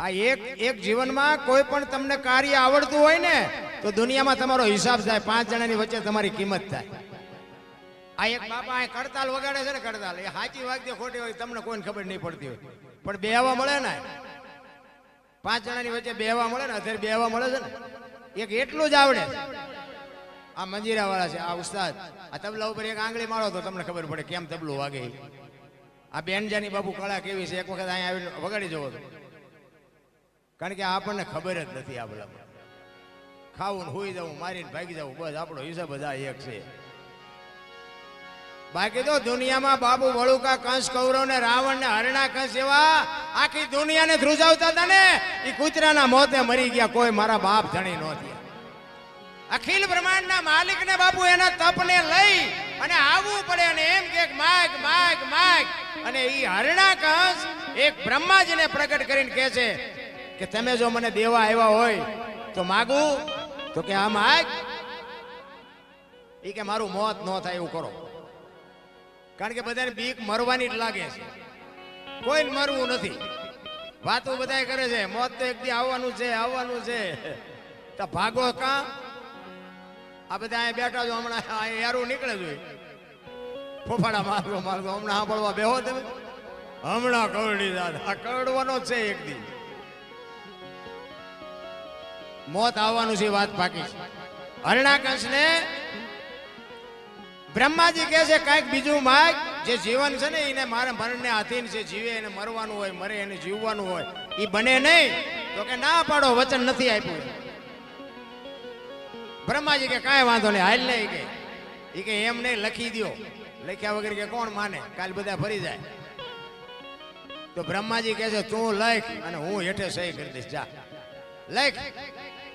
આ એક એક જીવનમાં કોઈ પણ તમને કાર્ય આવડતું હોય ને, તો દુનિયામાં તમારો હિસાબ થાય. પાંચ જણાની વચ્ચે તમારી કિંમત થાય. આ એક બાપા અહીં કડતાલ વગાડે છે ને કડતાલ એ સાચી વાગતી ખોટી હોય તમને કોઈને ખબર નહીં પડતી હોય. પણ બેહવા મળે ને પાંચ જણાની વચ્ચે બેહવા મળે ને, અત્યારે બેહવા મળે છે ને. એક એટલું જ આવડે. આ મંજીરા વાળા છે, આ ઉસ્તાદ. આ તબલા ઉપર એક આંગળી મારો તો તમને ખબર પડે કેમ તબલું વાગે આ બેનજાની બાપુ કળા કેવી છે? એક વખત અહીંયા આવીને વગાડી જવો તો. કારણ કે આપણને ખબર જ નથી આ બધા ખાવું હોઈ જવું, મારીને ભાગી જવું, બસ આપણો હિસાબ આ એક છે. બાકી તો દુનિયામાં બાબુ વળુકા કંસ, કૌરવ ને રાવણ ને હરણા કંસ એવા આખી દુનિયાને ધ્રુજાવતા હતા ને એ કૂતરાના મોતે મરી ગયા, કોઈ મારા બાપ જણી ન થયા. અખિલ બ્રહ્માંડના માલિકને બાપુ એના તપને લઈ અને આવવું પડે અને એમ કે માગ માગ માગ. અને એ હરણા કંસ એક બ્રહ્માજીને પ્રગટ કરીને કહે છે કે તમે જો મને દેવા આવ્યા હોય તો માગું? તો કે આ માગ. એ કે મારું મોત ન થાય એવું કરો. કારણ કે બધાને બીક મરવાની જ લાગે છે. કોઈને મરવું નથી. વાતો બધાય કરે છે, મોત તો એક દી આવવાનું છે આવવાનું છે. તો ભાગો કાં? આ બધા અહીંયા બેઠા છો, હમણાં યારું નીકળે જોઈએ ફોફાડા મારતો મારતો હમણાં સાંભળવા બેહો તમે. હમણાં કરડી દાદા કરડવાનો છે એક દી. મોત આવવાનું છે વાત પાકી છે. હરણાકંશને બ્રહ્માજી કહે છે, કાંઈક બીજું માગ જે જીવન છે ને, એને મારા મરણને આધીન છે. જીવે એને મરવાનું હોય, મરે એને જીવવાનું હોય એ બને નહીં. તો કે, ના પાડો, વચન નથી આપ્યું. બ્રહ્માજી કે, કાંઈ વાંધો નહીં, હાલ નહીં કે એ કે એમ નહીં, લખી દ્યો. લખ્યા વગર કે, કોણ માને? કાલ બધા ફરી જાય. તો બ્રહ્માજી કહે છે, તું લખ અને હું હેઠે સહી કરી દઈશ, જા. લખ.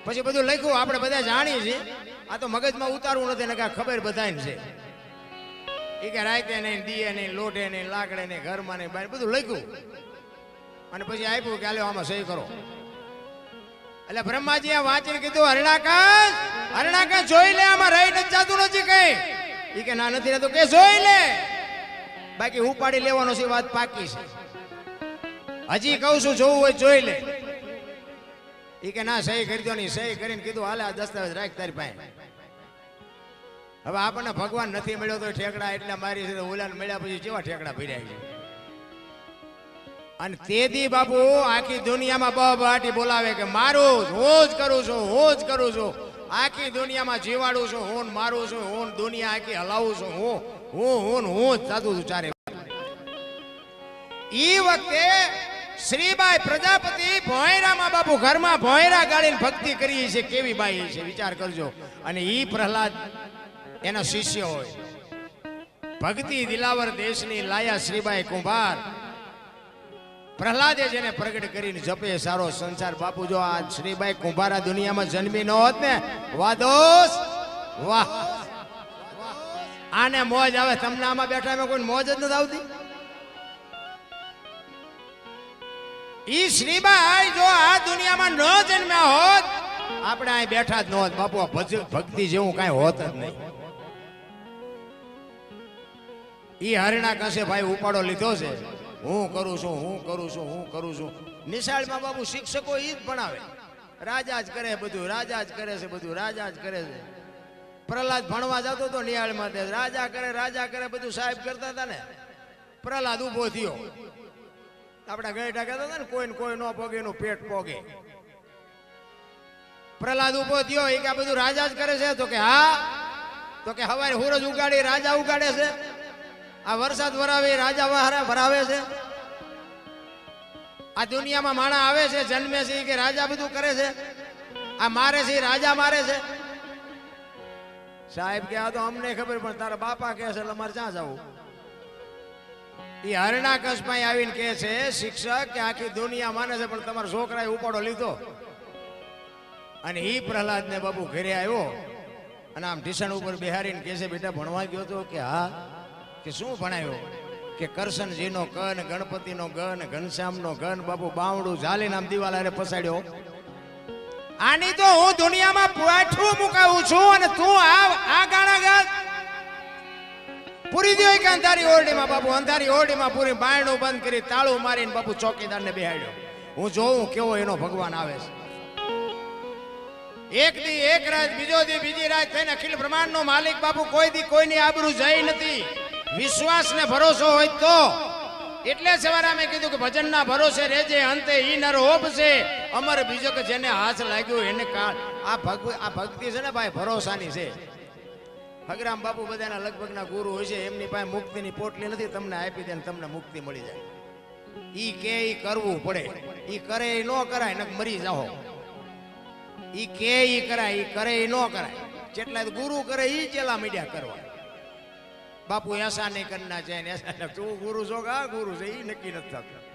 પછી બધું લખ્યું, આપણે બધા જાણીએ છીએ. આ તો મગજમાં ઉતારવું નથી ને કાંઈ ખબર બધાને છે. એ કે રાયતે નહીં, દીએ નહીં લોટે નહીં, લાકડે નહીં, ઘરમાં નહીં બહાર બધું લખ્યું. અને પછી આપ્યું કે આલ્યો આમાં સહી કરો. એટલે બ્રહ્માજી આ વાંચીને કીધું હરણાકાશ હરણાકાશ જોઈ લે, આમાં રહી નથી, જાતું નથી કઈ. ઈ કે, ના, નથી રહેતું. કે, જોઈ લે. બાકી હું પાડી લેવાનો છે વાત પાકી છે. હજી કહું છું, જોવું હોય જોઈ લે. ઈ કે ના સહી કરી નહીં સહી કરીને કીધું હાલે આ દસ્તાવેજ રાખ તારી પાસે. હવે આપણને ભગવાન નથી મળ્યો તો ઠેકડા એટલે મારી છે ઓલાને મળ્યા પછી કેવા ઠેકડા ભર્યા છે? અને તેથી બાપુ આખી દુનિયામાં બહાટી બોલાવે કે મારું જ, હું જ કરું છું હું જ કરું છું. આખી દુનિયામાં જીવાડું છું હું મારું છું હું દુનિયા આખી હલાવું છું હું હું હું હું જ થતું છું ચારે એ વખતે શ્રીબાઈ પ્રજાપતિ ભોયરામાં બાપુ ઘરમાં ભોયરા ગાળીને ભક્તિ કરી છે કેવી બાઈ છે, વિચાર કરજો. અને ઈ પ્રહલાદ એના શિષ્ય હોય. ભક્તિ દિલાવર દેશની લાયા શ્રીબાઈ કુંભાર. પ્રહલાદે જેને પ્રગટ કરીને જપે સારો સંસાર. બાપુ જો આ શ્રીબાઈ કુંભારા દુનિયામાં જન્મી ન હોત ને દોસ્ત, વાહ. આને મોજ આવે. તમને આમાં બેઠા એમાં કોઈ મોજ જ નથી આવતી? ઈ શ્રીબાઈ જો આ દુનિયામાં ન જન્મ્યા હોત, આપણે અહીં બેઠા જ ન હોત. બાપુ ભક્તિ જેવું કાંઈ હોત જ નહીં. ઈ હરણા કશે ભાઈ ઉપાડો લીધો છે? હું કરું છું, હું કરું છું, હું કરું છું. નિશાળમાં બાપુ શિક્ષકો ઈ જ ભણાવે. રાજા જ કરે બધું, રાજા જ કરે છે બધું, રાજા જ કરે છે. પ્રહલાદ ભણવા જતો હતો નિહાળમાં રાજા કરે રાજા કરે બધું સાહેબ કરતા હતા ને. પ્રહલાદ ઊભો થયો. આપણા ગયેટા કહેતા હતા ને કોઈ ને કોઈ ન પોગે એનું પેટ પોગે પ્રહલાદ ઊભો થયો, એ કે આ બધું રાજા જ કરે છે? તો કે, હા. તો કે, હવારે હુરજ ઉગાડી, રાજા ઉગાડે છે. આ વરસાદ વરાવે રાજા વહારા ભરાવે છે. આ દુનિયામાં માણા આવે છે, જન્મે છે કે રાજા બધું કરે છે. આ મારે છે રાજા મારે છે. સાહેબ કે, આ તો અમને ખબર, પણ તારા બાપા કહે છે, એટલે મારે ક્યાં જવું? એ હરણા કસમાં આવીને કહે છે, શિક્ષક, કે આખી દુનિયા માને છે, પણ તમારા છોકરાએ ઉપાડો લીધો. અને એ પ્રહલાદ ને બાબુ ઘરે આવ્યો અને આમ ઢીસણ ઉપર બિહારીને કહે છે, બેટા, ભણવા ગયો તો? કે, હા. કે, શું ભણાયો? કે, કરશનજીનો કન ગણપતિનો ગન ઘનશ્યામનો ગન બાપુ બાવડું ઝાલીને આમ દિવાલ હારે પસાડ્યો આની તો હું દુનિયામાં પાઠું મુકાવું છું અને તું આ આ ગાણા પૂરી દો કે અંધારી ઓરડીમાં બાપુ? અંધારી ઓરડીમાં પૂરી બાયણું બંધ કરી તાળું મારીને બાપુ ચોકીદારને બેહાડ્યો. હું જોઉં કેવો એનો ભગવાન આવે છે. એક દી એક રાત, બીજો દી બીજી રાત થઈને અખિલ બ્રહ્માંડનો માલિક બાપુ કોઈ દી કોઈની આબરૂ જઈ નથી. વિશ્વાસ ને ભરોસો હોય તો. એટલે સવારે અમે કીધું કે ભજનના ભરોસે રહેજે, અંતે ઈ નર છે અમર બીજો કે જેને હાથ લાગ્યો એને કાળ આ ભગ આ ભક્તિ છે ને ભાઈ, ભરોસાની છે. હગરામ બાપુ બધાના લગભગના ગુરુ હોય છે, એમની પાસે મુક્તિની પોટલી નથી, તમને આપી દે તમને મુક્તિ મળી જાય. ઈ કે ઈ કરવું પડે. ઈ કરે ઈ નો કરાય નક મરી જાઓ. ઈ કે ઈ કરાય, ઈ કરે નો કરાય. જેટલા ગુરુ કરે ઈ ચેલા મીડિયા કરવા. બાપુ એસા નહીં કરના છે ને એસા તું ગુરુ છો કે આ ગુરુ છે? ઈ નક્કી નથી થતું.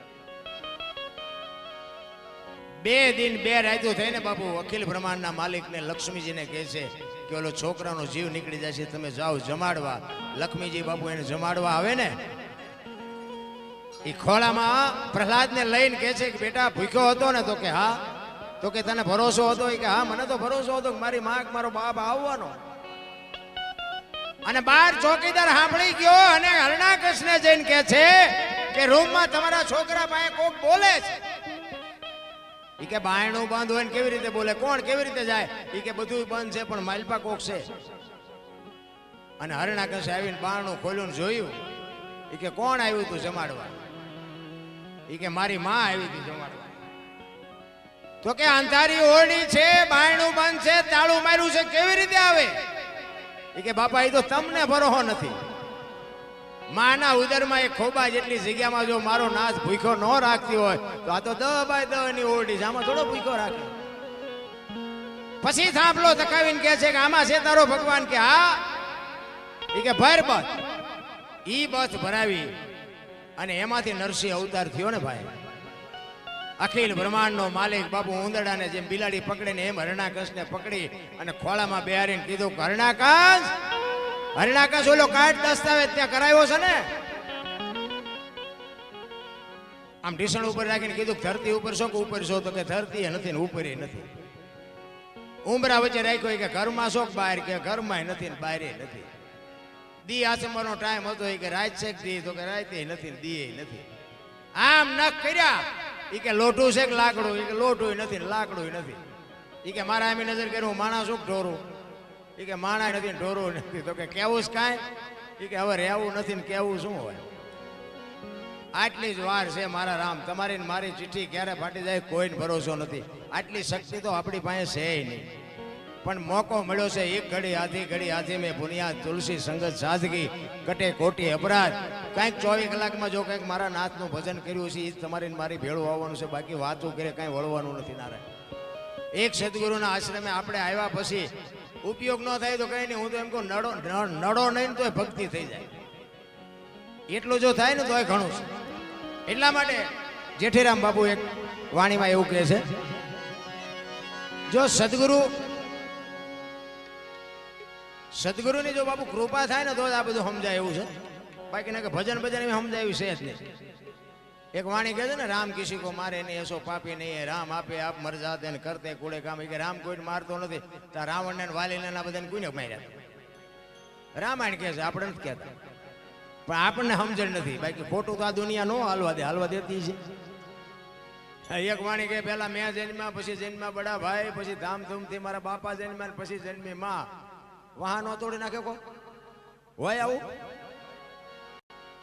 બે દિન બે રાતો થઈને બાપુ, અખિલ બ્રહ્માંડના માલિકને લક્ષ્મીજીને કહે છે કે ઓલો છોકરાનો જીવ નીકળી જાય છે, તમે જાઓ જમાડવા. લક્ષ્મીજી બાપુ એને જમાડવા આવે ને એ ખોળામાં પ્રહલાદને લઈને કહે છે કે બેટા, ભૂખ્યો હતો ને, તો કે હા, તો કે તને ભરોસો હતો? કે હા, મને તો ભરોસો હતો કે મારી માં મારો બાપ આવવાનો. અને બાર ચોકીદાર સાંભળી ગયો અને હરણાકૃષ્ણ જઈને કહે છે કે રૂમમાં તમારા છોકરા પાસે કોક બોલે છે. ઈ કે બાયણું બંધ હોય ને કેવી રીતે બોલે? કોણ કેવી રીતે જાય? એ કે બધું બંધ છે, પણ માલપા કોક છે. અને હરણાકૃષ્ણ આવીને બારણું ખોલ્યું જોયું? ઈ કે કોણ આવ્યું તું જમાડવા? ઈ કે મારી માં આવી હતી જમાડવા. તો કે અંધારી ઓરડી છે, બાયણું બંધ છે, તાળું માર્યું છે, કેવી રીતે આવે? એ કે બાપા એ તો તમને ભરોહો નથી. માના ઉદરમાં એક ખોબા જેટલી જગ્યામાં જો મારો નાશ ભૂખ્યો ન રાખતી હોય, તો આ તો દ બાય દ ની છે. આમાં થોડો ભૂખ્યો રાખે. પછી થાંભલો તકાવીને કહે છે કે, આમાં છે તારો ભગવાન કે હા? એ કે, ભર બસ. ઈ બસ ભરાવી અને એમાંથી નરસિંહ અવતાર થયો ને ભાઈ. અખિલ બ્રહ્માંડનો માલિક બાપુ ઉંદરડાને જેમ બિલાડી પકડે ને એમ હરણાકંસને પકડી અને ખોળામાં બેહારીને કીધું કે હરણાકંસ હરણાકંસ ઓલો કાર્ડ દસ્તાવેજ ત્યાં કરાવ્યો છે ને? આમ ઢીસણ ઉપર રાખીને કીધું ધરતી ઉપર છો કે ઉપર છો? તો કે ધરતી નથી ને ઉપર નથી. ઉમરા વચ્ચે રાખ્યો કે ઘરમાં છો બહાર? કે ઘરમાં નથી ને બહાર નથી. દી આચમવાનો ટાઈમ હતો કે રાત છે દી? તો કે રાતે નથી ને દીએ નથી. આમ નખ કર્યા. એ કે લોટું છે કે લાકડું? એ કે લોટું નથી લાકડું નથી. એ કે મારા આમી નજર કર્યું માણસ શું ઢોરું? ઈ કે માણા નથી ઢોરું નથી. તો કે કેવું છે કાંઈ? એ કે હવે રહેવું નથી ને કેવું શું હોય? આટલી જ વાર છે મારા રામ. તમારી મારી ચિઠ્ઠી ક્યારે ફાટી જાય કોઈને ભરોસો નથી. આટલી શક્તિ તો આપણી પાસે છે નહીં. પણ મોકો મળ્યો છે એક ઘડી, આધી ઘડી, આધી મેં બુનિયાદ તુલસી, સંગત, સાદગી, કટે કોટી અપરાધ. કાંઈક ચોવીસ કલાકમાં જો કંઈક મારા નાથનું ભજન કર્યું છે એ જ તમારી મારી ભેળું આવવાનું છે. બાકી વાતો કરે કાંઈ વળવાનું નથી નારાયણ. એક સદગુરુના આશ્રમે આપણે આવ્યા પછી ઉપયોગ ન થાય તો કંઈ નહીં. હું તો એમ કહું, નડો નડો નહીં તો ભક્તિ થઈ જાય. એટલું જો થાય ને તોય ઘણું છે. એટલા માટે જેઠીરામ બાપુ એક વાણીમાં એવું કહે છે, જો સદગુરુ, સદગુરુની જો બાપુ કૃપા થાય ને તો આ બધું સમજાય એવું છે. બાકી ના કે ભજન ભજન એમ સમજાયું છે જ નહીં. એક વાણી કહે છે ને, રામ કિસી કો મારે નહીં, એસો પાપી નહીં રામ આપે, આપ મરજા જાતે ને કરતે કુડે કામ. કે રામ કોઈને મારતો નથી. તો રાવણ ને વાલી ને બધાને કોઈને માર્યા રામાયણ કહે છે, આપણે નથી કહેતા. પણ આપણને સમજણ નથી. બાકી ખોટું તો આ દુનિયા નો હાલવા દે, હાલવા દેતી છે. એક વાણી કે પેલા મેં જન્મ્યા, પછી જન્મ્યા બડા ભાઈ, પછી ધામધૂમથી મારા બાપા જન્મ્યા પછી જન્મી માં. વાહનો તોડી નાખે કો હોય આવું?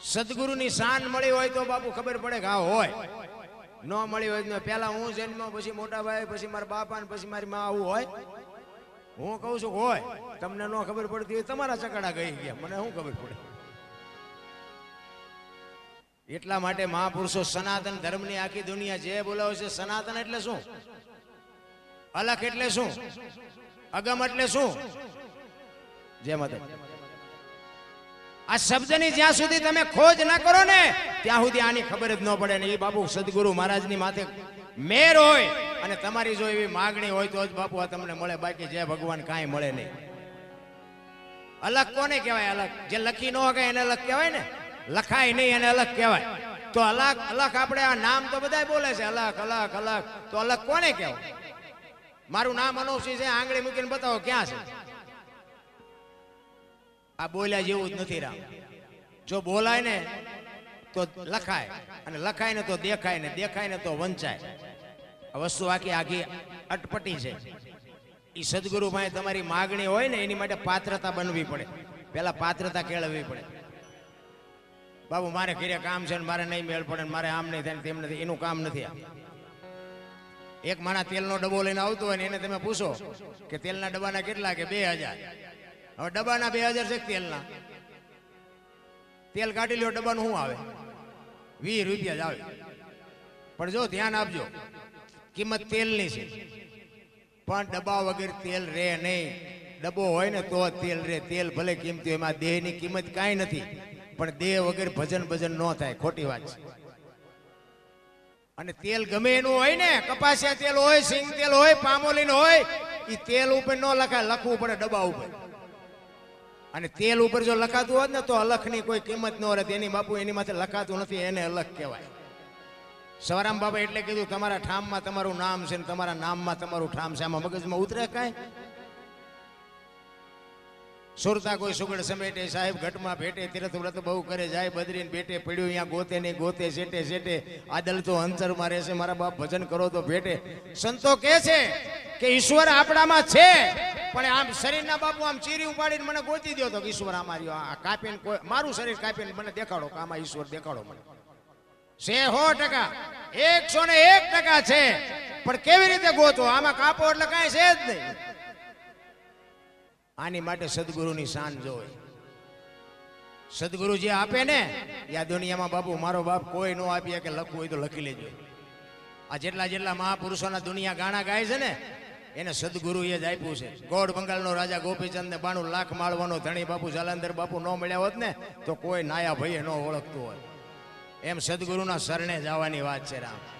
સદગુરુની શાન મળી હોય તો બાપુ ખબર પડે કે હા હોય. ન મળી હોય પેલા હું જન્મ પછી મોટા ભાઈ, પછી મારા બાપા ને પછી મારી માં આવું હોય. હું કહું છું હોય. તમને ન ખબર પડતી હોય તમારા ચકડા ગઈ ગયા. મને શું ખબર પડે? એટલા માટે મહાપુરુષો સનાતન ધર્મની આખી દુનિયા જે બોલાવે છે, સનાતન એટલે શું? અલખ એટલે શું? અગમ એટલે શું? જય માતા આ શબ્દની જ્યાં સુધી તમે ખોજ ના કરો ને, ત્યાં સુધી આની ખબર જ ન પડે ને એ બાપુ સદગુરુ મહારાજની માથે મેર હોય અને તમારી જો એવી માગણી હોય તો જ બાપુ આ તમને મળે, બાકી જય ભગવાન કાંઈ મળે નહીં. અલગ કોને કહેવાય અલગ? જે લખી ન હોય એને અલગ કહેવાય ને? લખાય નહીં એને અલગ કહેવાય. તો અલગ અલગ આપણે આ નામ તો બધા બોલે છે, અલગ અલગ અલગ. તો અલગ કોને કહેવાય? મારું નામ અનુસિંહ છે, આંગળી મૂકીને બતાવો ક્યાં છે? આ બોલ્યા જેવું જ નથી રામ. જો બોલાય ને તો લખાય. અને લખાય ને તો દેખાય ને દેખાય ને તો વંચાય. વસ્તુ આખી આખી અટપટી છે. એ સદગુરુ ભાઈ તમારી માગણી હોય ને એની માટે પાત્રતા બનવી પડે. પહેલા પાત્રતા કેળવવી પડે. બાબુ, મારે ઘરે કામ છે ને મારે નહીં મેળ પડે મારે આમ નહીં થાય તેમ નથી. એનું કામ નથી એક માણા તેલનો ડબ્બો લઈને આવતો હોય ને એને તમે પૂછો કે તેલના ડબ્બાના કેટલા કે બે હજાર? હવે ડબ્બાના બે હજાર છે તેલના. તેલ કાઢી લ્યો, ડબ્બાનું શું આવે? વીસ રૂપિયા જ આવે. પણ જો ધ્યાન આપજો, કિંમત તેલની છે. પણ ડબ્બા વગર તેલ રે નહીં. ડબ્બો હોય ને તો તેલ રે તેલ ભલે કિંમતી હોય, એમાં દેહની કિંમત કાંઈ નથી. પણ દેહ વગર ભજન ભજન ન થાય. ખોટી વાત છે. અને તેલ ગમે એનું હોય ને, કપાસિયા તેલ હોય, સિંગ તેલ હોય, પામોલીન હોય એ તેલ ઉપર ન લખાય. લખવું પડે ડબ્બા ઉપર. અને તેલ ઉપર જો લખાતું હોત ને તો અલખની કોઈ કિંમત ન રહે એની બાપુ એની માથે લખાતું નથી, એને અલખ કહેવાય. સવારામ બાબા એટલે કીધું, તમારા ઠામમાં તમારું નામ છે ને તમારા નામમાં તમારું ઠામ છે. આમાં મગજમાં ઉતરે કાંઈ? સુરતા કોઈ સુગડ સમેટે, સાહેબ ઘટમાં ભેટે, તીરથ વ્રત બહુ કરે, જાય બદરીને બેટે પડ્યું અહીંયા ગોતે નહીં, ગોતે સેટે સેટે આદલ તો અંતરમાં રહેશે, મારા બાપ ભજન કરો તો ભેટે. સંતો કે છે કે ઈશ્વર આપણામાં છે. પણ આમ શરીરના બાપુ આમ ચીરી ઉપાડીને મને ગોતી દો તો ઈશ્વર રહ્યો આ કાપીને કોઈ મારું શરીર કાપીને મને દેખાડો કે આમાં ઈશ્વર દેખાડો મને. છે સો ટકા. એકસો ને એક ટકા છે. પણ કેવી રીતે ગોતો? આમાં કાપો એટલે કાંઈ છે જ નહીં. આની માટે સદગુરુની શાન જોઈ. સદગુરુ જે આપે ને? એ આ દુનિયામાં બાપુ મારો બાપ કોઈ નો આપીએ કે લખવું હોય તો લખી લેજો. આ જેટલા જેટલા મહાપુરુષોના દુનિયા ગાણા ગાય છે ને એને સદગુરુએ જ આપ્યું છે. ગોળ બંગાળનો રાજા ગોપીચંદ ને બાણું લાખ માળવાનો ધણી બાપુ જાલંધર બાપુ ન મળ્યા હોત ને, તો કોઈ નાયા ભાઈએ ન ઓળખતું હોય. એમ સદગુરુના શરણે જવાની વાત છે રામ.